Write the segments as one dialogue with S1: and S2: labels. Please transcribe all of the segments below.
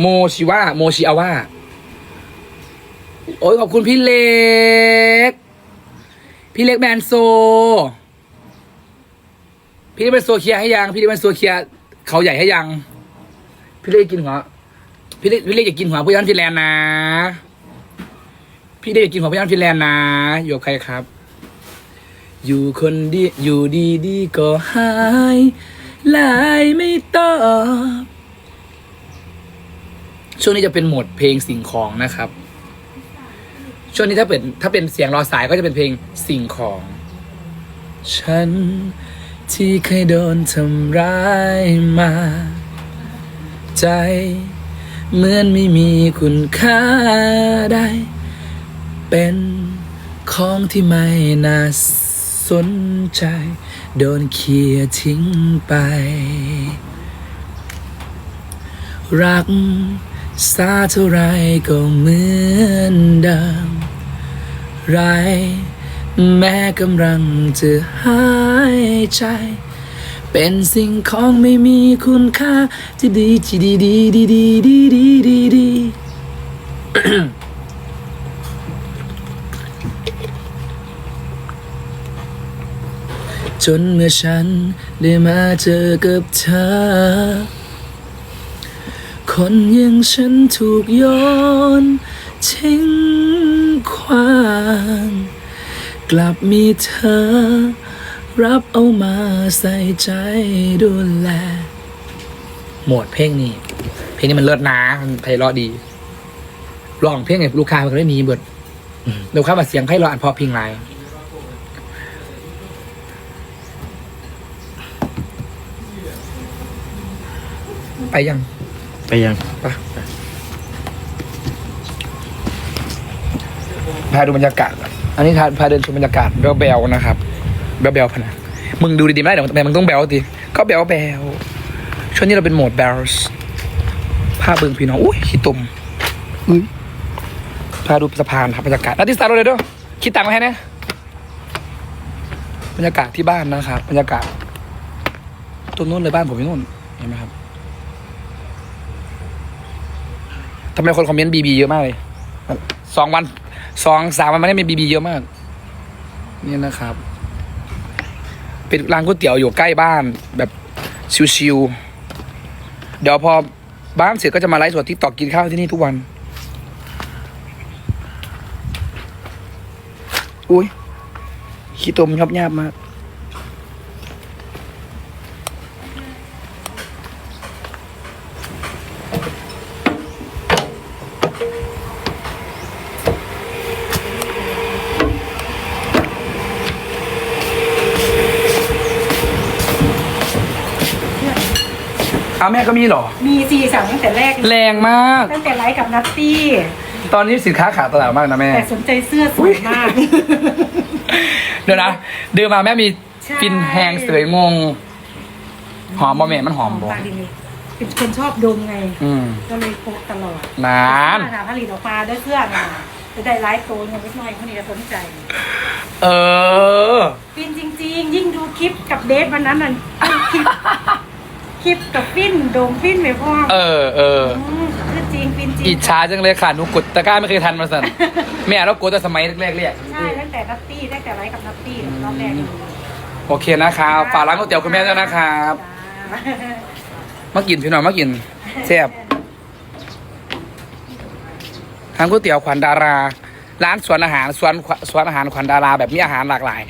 S1: โมชิวะโมชิอาว่าโอ้ยขอบคุณพี่เล็ก พี่เล็กแมนโซ พี่เล็กแมนโซเคลียให้ยัง พี่เล็กแมนโซเคลียเขาใหญ่ให้ยัง พี่เล็กกินหัวพี่เล็กพี่เล็กอยากกินหัวผู้ยันฟินแลนด์นะ พี่เล็กอยากกินหัวผู้ยันฟินแลนด์นะ อยู่กับใครครับ อยู่คนดีอยู่ดีดีก็หายไลายไม่ตอบ ช่วงนี้จะเป็นโหมดเพลงสิ่งของนะครับ ช่วงนี้ถ้าเป็นถ้าเป็นเสียงรอสายก็จะเป็นเพลงสิ่งของ ฉันที่เคยโดนทำร้ายมา ใจ เหมือนไม่มีคุณค่าได้ เป็นของที่ไม่น่าสนใจ โดนเคลียทิ้งไป รัก ษาเท่าไรก็เหมือนเดิมไรแม้กำลังจะหายใจ เป็นสิ่งของไม่มีคุณค่าที่ดีที่ดีดีดีดีดีดีดีดีจนเมื่อฉันได้มาเจอกับเธอ คนอย่างฉันถูกโยนทิ้งขวาง กลับมีเธอ รับเอามาใส่ใจดูแล หมวดเพลงนี้ เพลงนี้มันเลิศนะมันไพเราะดีร้องเพลงไงลูกค้ามันก็ได้หนีเบิดลูกค้ามาเสียงไพเราะอันพอเพิงไรไปยัง
S2: ไปยัง
S1: พาดูบรรยากาศ อันนี้พาพาเดินชมบรรยากาศเบลๆนะครับเบลๆพะนะมึงดูดีๆไม่ได้เดี๋ยวทำไมมึงต้องแบลดิก็แบลแบลช่วงนี้เราเป็นโหมดแบลส์พาเบิ่งพี่น้องอุ้ยขี้ตุ่มอุ้ยพาดูสะพานครับบรรยากาศนัดที่สตาร์ทเลยด้วยคิดตังค์ไว้ให้นะบรรยากาศที่บ้านนะครับบรรยากาศตรงนู้นเลยบ้านผมที่นู่นเห็นไหมครับ ทำไมคนคอมเมนต์บีบีเยอะมากเลยสองวันสองสามวันมาได้มีบีบีเยอะมากนี่นะครับ เป็นร้านก๋วยเตี๋ยวอยู่ใกล้บ้าน แบบชิวๆเดี๋ยวพอบ้านเสร็จก็จะมาไลฟ์สดที่ตอกกินข้าวที่นี่ทุกวัน อุ้ยขี้ตมยอบยาบมาก แม่ก็มีเหรอ
S3: มีซีสั่งตั้งแต่แรกเลย
S1: แรงมาก
S3: ตั้งแต่ไลฟ์กับนัตตี้
S1: ตอนนี้สินค้าขาดตลาดมากนะแม่
S3: แต่สนใจเสื้อสวยมาก
S1: เดี๋ยวนะเดินมาแม่มี
S3: ใช่
S1: ฟินแหงเสยงง หอมบ่แม่มันหอมบ่
S3: ปาดินนี่เป็นคนชอบดมไง
S1: อืม
S3: ก็เลยโพกตลอด
S1: นาน
S3: เสื้อค่ะผลิตออกมาด้วยเสื้อมาจะได้ไลฟ์โตยังไม่น้อยคนนี้ก็สนใจ
S1: เออ
S3: ฟินจริง ๆ ยิ่งดูคลิปกับเดทวันนั้นน่ะคลิป คลิปกับฟินโดมฟินไปพ่อ
S1: เออเออ
S3: มคือจริงฟินจริง
S1: อิจฉาจังเลยค่ะหนูกดตะกร้าไม่เคยทันมาสั่นแม่เรากดแต่สมัยแรกๆเรียก
S3: ใช่ตั้งแต่นัตตี้ตั้งแต่ไลฟ์กับนัตตี้รอบแรกเลย
S1: โอเคนะครับฝากร้านก๋วยเตี๋ยวคุณแม่ด้วยนะครับ
S3: จ้า
S1: มากินพี่น้องมากินแซ่บร้านก๋วยเตี๋ยวขวัญดารา ร้านสวนอาหารสวนสวนอาหารขวัญดาราแบบมีอาหารหลากหลาย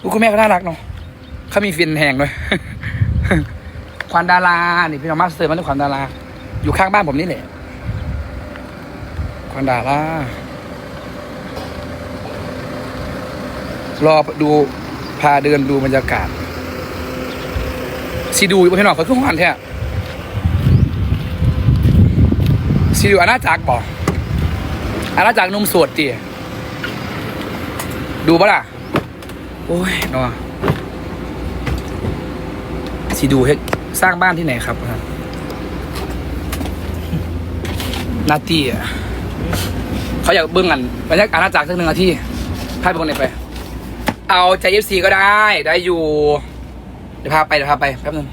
S1: อุ๊ยคุณแม่ก็น่ารักเนาะเขามีฟินแหงด้วย ขวัญดารานี่พี่น้องมาสเตอร์มันเป็นขวัญดารา อยู่ข้างบ้านผมนี่แหละขวัญดารารอดูพาเดินดูบรรยากาศซีดูอยู่บนถนนเขาขึ้นหันแท้ซีดูอาณาจักรบอกอาณาจักรนุ่มสวดตีดูปะล่ะ โอ้ยนา ซีดูให้สร้างบ้านที่ไหนครับนาตี้อะเขาอยากเบื้องกันบรรยากาศอาณาจักรสักหนึ่งนาทีพาไปคนไหนไป เอาใจเอฟซีก็ได้ ได้อยู่ เดี๋ยวพาไปเดี๋ยวพาไปแป๊บนึง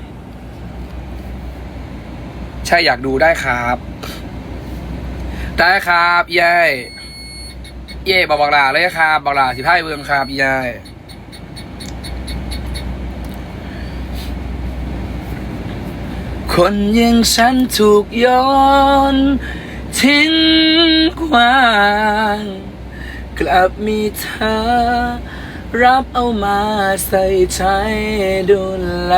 S1: ใช่อยากดูได้ครับ ได้ครับ เย้เย้บอกบอกลาเลยครับบอกลาสิพ่ายเบื้องครับเย้ คนอยังฉันถูกโย้อนทิ้งกวาง กลับมีเธอ รับเอามาใส่ใจดูแล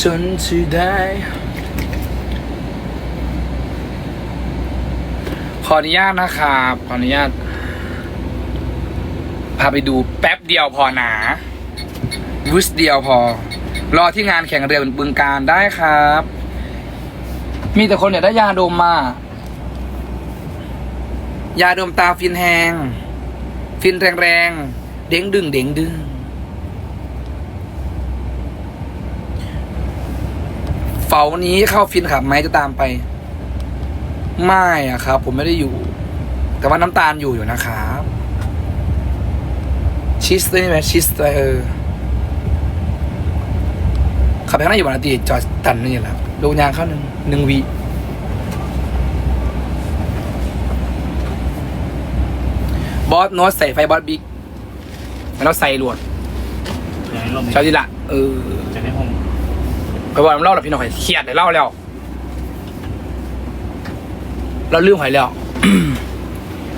S1: จนที่ได้ขออนุญาตนะครับ ขออนุญาต พาไปดูแป๊บเดียวพอหนา วุสเดียวพอ รอที่งานแข่งเรือบึงการได้ครับ มีแต่คนอยากได้ยาดมมายาดมตาฟินแหง ฟินแรงๆ เด้งดึงเด้งดึง เฝ้านี้เข้าฟินขับไหมจะตามไป ไม่อะครับ ผมไม่ได้อยู่ แต่ว่าน้ำตาลอยู่อยู่นะครับ ชิสได้ไหมชิสเออ ขับไปข้างหน้าอยู่บนนาทีจอดตันนี่แหละลงยางเข้าหนึ่งหนึ่งวิบอสโน้ตใส่ไฟบอสบิ๊กแล้วใส่หลวด
S2: อยากให้ลม
S1: ชาวจิละเออ
S2: จะให้ผม
S1: ไปบอกน้ำเล่าหรอพี่น้อยเครียดเลยเล่าแล้ว เราลืมหอยแล้ว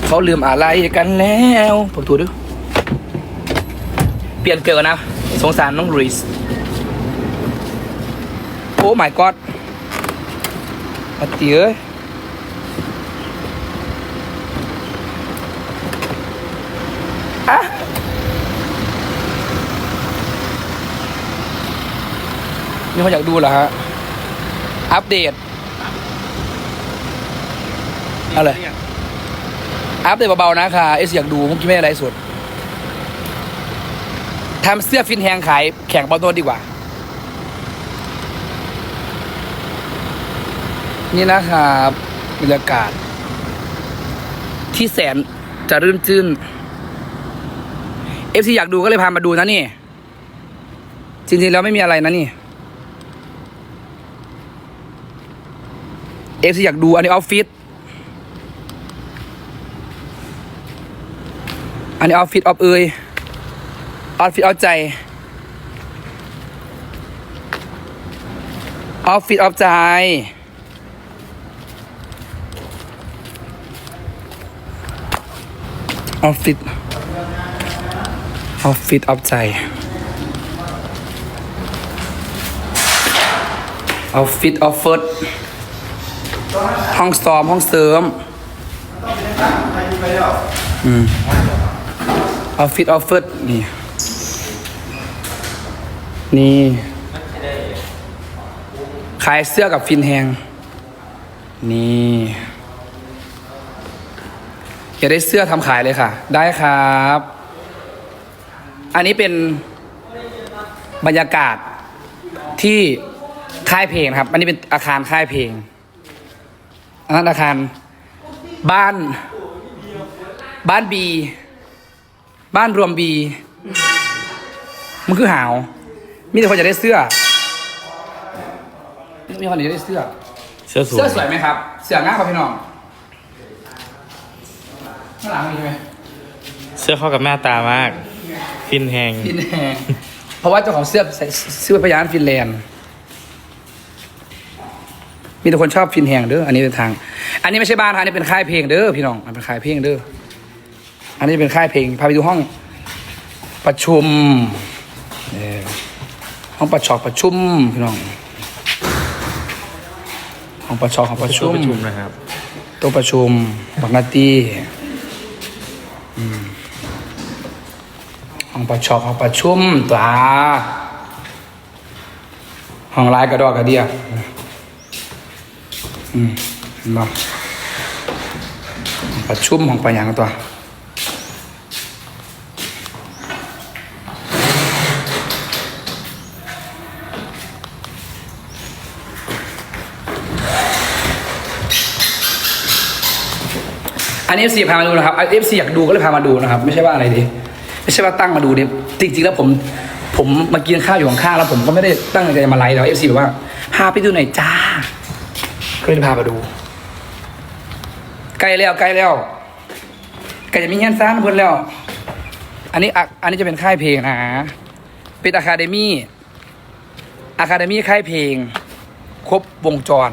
S1: เขาลืมอะไรกันแล้วผมถูกด้วยเปลี่ยนเกินนะ สงสารน้องลุยส์โอ้ my god มาเตี๋ยอะมีคนอยากดูเหรอฮะ อัปเดตอะไรอัปเดตเบาๆนะค่ะเอสอยากดูเมื่อกี้ไม่ได้ไลฟ์สดทำเสื้อฟินแฮงขายแข่งบอลโต้ดีกว่า นี่นะครับบรรยากาศ ที่แสนจะรื่นจื้นเอฟซีอยากดูก็เลยพามาดูนะนี่ จริงๆแล้วไม่มีอะไรนะนี่เอฟซีอยากดูอันนี้ออฟฟิศอันนี้ออฟฟิศออฟเอยออฟฟิศออฟใจออฟฟิศออฟใจ ออฟฟิศออฟฟิศออฟใจออฟฟิศออฟเฟิศห้องซ้อมห้องเสริมอืมออฟฟิศออฟเฟิศนี่ นี่ ขายเสื้อกับฟินแฮง นี่ อยากได้เสื้อทำขายเลยค่ะ ได้ครับ อันนี้เป็นบรรยากาศที่ค่ายเพลงนะครับ อันนี้เป็นอาคารค่ายเพลงอันนั้นอาคารบ้านบ้านบีบ้านรวมบีมันคือหาว มีแต่คนอยากได้เสื้อ มีคนอยากได้เสื้อ
S2: เสื้อสว
S1: เสื้อยสวยไหมครับ เสื้องามครับพี่น้องข้างหลังมีไหม
S2: เสื้อเข้ากับหน้าตามาก ฟินแหง
S1: ฟินแลนด์เพราะว่าเจ้าของเสื้อใส่เสื้อพยานฟินแลนด์มีแต่คนชอบฟินแหงเด้ออันนี้เป็นทาง อันนี้ไม่ใช่บ้านครับอันนี้เป็นค่ายเพลงเด้อพี่น้องมันเป็นค่ายเพลงเด้ออันนี้เป็นค่ายเพลงพาไปดูห้องประชุมเออห้องประชอบประชุมพี่น้องห้องประชอบห้องประชุม
S2: ประชุมนะครับ
S1: โต๊ะประชุมบักนาตี ประชอบห้องประชุมตาห้องลายกระดอกกระเดียอืมเห็นบ่ห้องประชุมห้องประหยังตัวอันนี้เอฟซีพามาดูนะครับเอฟซีอยากดูก็เลยพามาดูนะครับ ไม่ใช่ว่าอะไรดิ ไม่ใช่ว่าตั้งมาดูดิจริงๆแล้วผมผมมากินข้าวอยู่ข้างๆแล้วผมก็ไม่ได้ตั้งใจจะมาไลฟ์แล้วเอฟซีบอกว่าพาไปดูหน่อยจ้าก็เลยพาไปดู ใกล้แล้วใกล้แล้วใกล้จะมีเงี้ยซ่านเพิ่นแล้ว อันนี้อะอันนี้จะเป็นค่ายเพลงนะเป็นอะคาเดมี่อะคาเดมี่ค่ายเพลง ครบวงจร